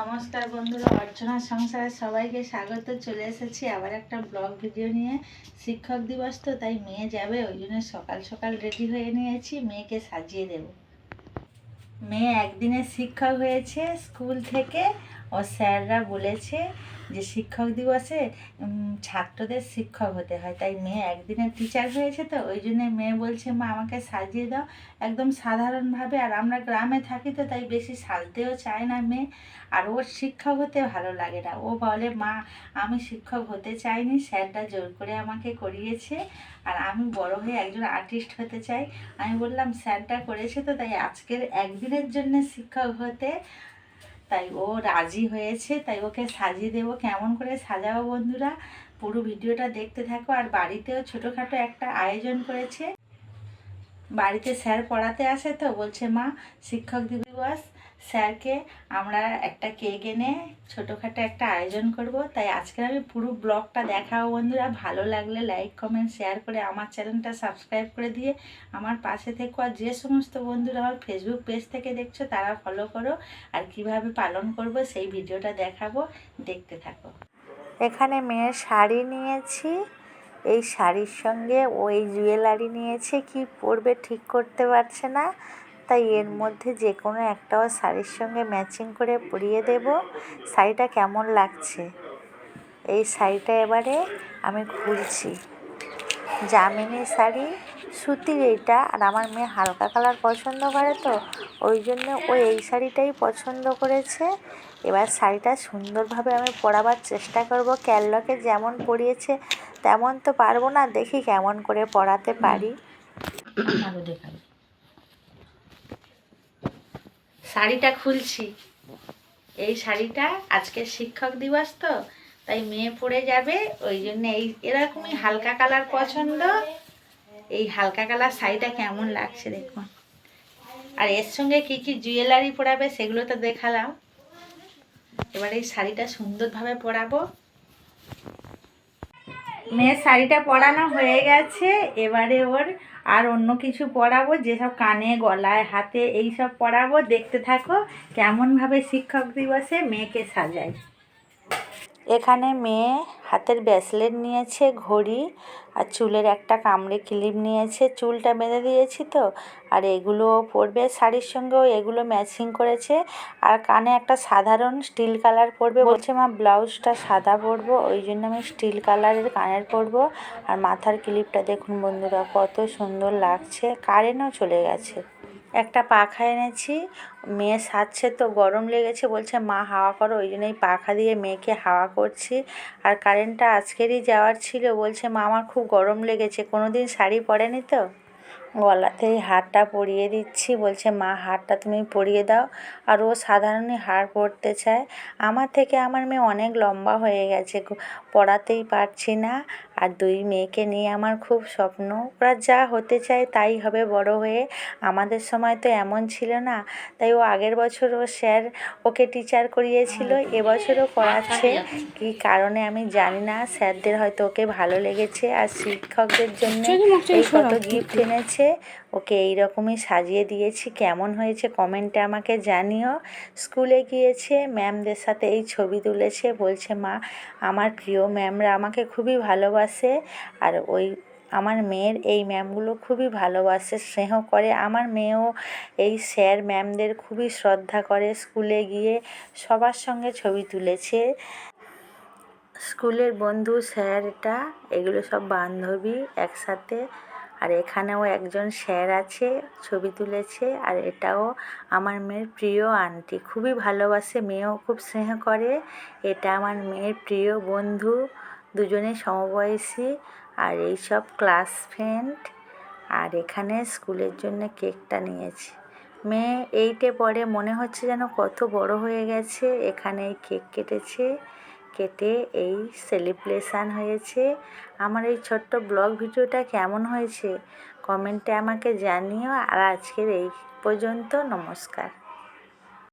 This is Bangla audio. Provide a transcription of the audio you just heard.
নমস্কার বন্ধুরা, অর্চনা সংসারে সবাইকে স্বাগত। চলে এসেছি আবার একটা ব্লগ ভিডিও নিয়ে। শিক্ষক দিবস তো, তাই মেয়ে যাবে, ওই জন্য সকাল সকাল রেডি হয়ে নিয়েছি, মেয়েকে সাজিয়ে দেব। মেয়ে একদিনে শিক্ষক হয়েছে স্কুল থেকে ও স্যাররা বলেছে যে শিক্ষক দিবসে ছাত্রদের শিক্ষক হতে হয়। তাই মেয়ে একদিনের টিচার হয়েছে তো, ওই জন্য মেয়ে বলছে, মা, আমাকে সাজিয়ে দাও। একদম সাধারণভাবে, আর আমরা গ্রামে থাকি তো, তাই বেশি সাজতেও চায় না মেয়ে। আর ওর শিক্ষক হতে ভালো লাগে না। ও বলে, মা, আমি শিক্ষক হতে চাইনি, স্যারটা জোর করে আমাকে করিয়েছে, আর আমি বড় হয়ে একজন আর্টিস্ট হতে চাই। আমি বললাম, স্যারটা করেছে তো, তাই আজকের একদিনের জন্য শিক্ষক হতে তাই ও রাজি হয়েছে, তাই ওকে সাজিয়ে দেবো। কেমন করে সাজাবো বন্ধুরা? পুরো ভিডিওটা দেখতে থাকো। আর বাড়িতেও ছোটোখাটো একটা আয়োজন করেছে। বাড়িতে স্যার পড়াতে আসে তো, বলছে, মা, শিক্ষক দিবস। স্যারকে আমরা একটা কেক এনে ছোটোখাটো একটা আয়োজন করব। তাই আজকে আমি পুরো ব্লগটা দেখাবো বন্ধুরা। ভালো লাগলে লাইক, কমেন্ট, শেয়ার করে আমার চ্যানেলটা সাবস্ক্রাইব করে দিয়ে আমার পাশে থেকো। আর যে সমস্ত বন্ধুরা আমার ফেসবুক পেজ থেকে দেখছ, তারা ফলো করো। আর কীভাবে পালন করব সেই ভিডিওটা দেখাবো। দেখতে থাকো। এখানে মেয়ের শাড়ি নিয়েছি। এই শাড়ির সঙ্গে ওই জুয়েলারি নিয়েছে। কি পরবে ঠিক করতে পারছে না। তাই এর মধ্যে যে কোনো একটাও শাড়ির সঙ্গে ম্যাচিং করে পরিয়ে দেব। শাড়িটা কেমন লাগছে? এই শাড়িটা এবারে আমি খুলছি। জামিনী শাড়ি, সুতির এইটা, আর আমার মেয়ে হালকা কালার পছন্দ করে তো, ওই জন্য ও এই শাড়িটাই পছন্দ করেছে। এবার শাড়িটা সুন্দরভাবে আমি পরাবার চেষ্টা করব। ক্যালকে যেমন পরিয়েছে, তেমন তো পারব না, দেখি কেমন করে পরাতে পারি। শাড়িটা খুলছি। এই শাড়িটা আজকে শিক্ষক দিবস তো, তাই মেয়ে পরে যাবে, ওই জন্য এই এরকমই হালকা কালার পছন্দ। এই হালকা কালার শাড়িটা কেমন লাগছে দেখুন। আর এর সঙ্গে কি কি জুয়েলারি পরাবে সেগুলো তো দেখালাম। এবার এই শাড়িটা সুন্দরভাবে পরাবো। মেয়ের শাড়িটা পরানো হয়ে গেছে। এবারে ওর আর অন্য কিছু পরাবো, যেসব কানে, গলায়, হাতে এইসব পরাবো। দেখতে থাকো কেমনভাবে শিক্ষক দিবসে মেয়েকে সাজায়। এখানে মেয়ে হাতের ব্রেসলেট নিয়েছে, ঘড়ি আর চুলের একটা কামড়ে ক্লিপ নিয়েছে। চুলটা বেঁধে দিয়েছি তো, আর এগুলো পরবে। শাড়ির সঙ্গেও এগুলো ম্যাচিং করেছে। আর কানে একটা সাধারণ স্টিল কালার পরবে। বলছে, মা ব্লাউজটা সাদা পরবো, ওই জন্য আমি স্টিল কালারের কানের পরবো। আর মাথার ক্লিপটা দেখুন বন্ধুরা, কত সুন্দর লাগছে। কারেন্টও চলে গেছে। একটা পাখা এনেছি। মেয়ে সাজছে তো গরম লেগেছে, বলছে, মা, হাওয়া করো। ওই জন্যই পাখা দিয়ে মেয়েকে হাওয়া করছি। আর কারেন্টটা আজকেরই যাওয়ার ছিল, বলছে, মা, আমার খুব গরম লেগেছে কোনো দিন শাড়ি পরেনি তো? গলাতে এই হারটা পরিয়ে দিচ্ছি, বলছে, মা, হারটা তুমি পরিয়ে দাও। আর ও সাধারণই হার পরতে চায়। আমার থেকে আমার মেয়ে অনেক লম্বা হয়ে গেছে পড়াতেই পারছি না। আর দুই মেয়েকে নিয়ে আমার খুব স্বপ্ন। ওরা যা হতে চায় তাই হবে। বড় হয়ে আমাদের সময় তো এমন ছিল না। তাই ও আগের বছর ও স্যার ওকে টিচার করিয়েছিল। এবছরও করাচ্ছে কি কারণে আমি জানি না। স্যারদের হয়তো ওকে ভালো লেগেছে। আর শিক্ষকদের জন্য এই কত গিফট এনেছে। ওকে এই রকমই সাজিয়ে দিয়েছি। কেমন হয়েছে কমেন্টে আমাকে জানিও। স্কুলে গিয়েছে, ম্যামদের সাথে এই ছবি তুলেছে, বলছে, মা, আমার প্রিয় ম্যামরা আমাকে খুবই ভালোবাসে। আর ওই আমার মেয়ের এই ম্যামগুলো খুবই ভালোবাসে, স্নেহ করে। আমার মেয়েও এই স্যার ম্যামদের খুবই শ্রদ্ধা করে। স্কুলে গিয়ে সবার সঙ্গে ছবি তুলেছে। স্কুলের বন্ধু স্যারটা, এগুলো সব বান্ধবী একসাথে। আর এখানেও একজন স্যার আছে, ছবি তুলেছে, আর এটাও আমার মেয়ের প্রিয় আন্টি। খুবই ভালোবাসে, মেয়েও খুব স্নেহ করে। এটা আমার মেয়ের প্রিয় বন্ধু, দুজনে সমবয়সী। আর এই সব ক্লাস ফ্রেন্ড, আর এখানে স্কুলের জন্য কেকটা নিয়েছে। মেয়ে এইটে পরে মনে হচ্ছে যেন কত বড় হয়ে গেছে, এখানে কেক কেটেছে। কেটে এই সেলিব্রেশান হয়েছে। আমার এই ছোট্ট ব্লগ ভিডিওটা কেমন হয়েছে? কমেন্টে আমাকে জানিও। আর আজকের এই পর্যন্ত নমস্কার।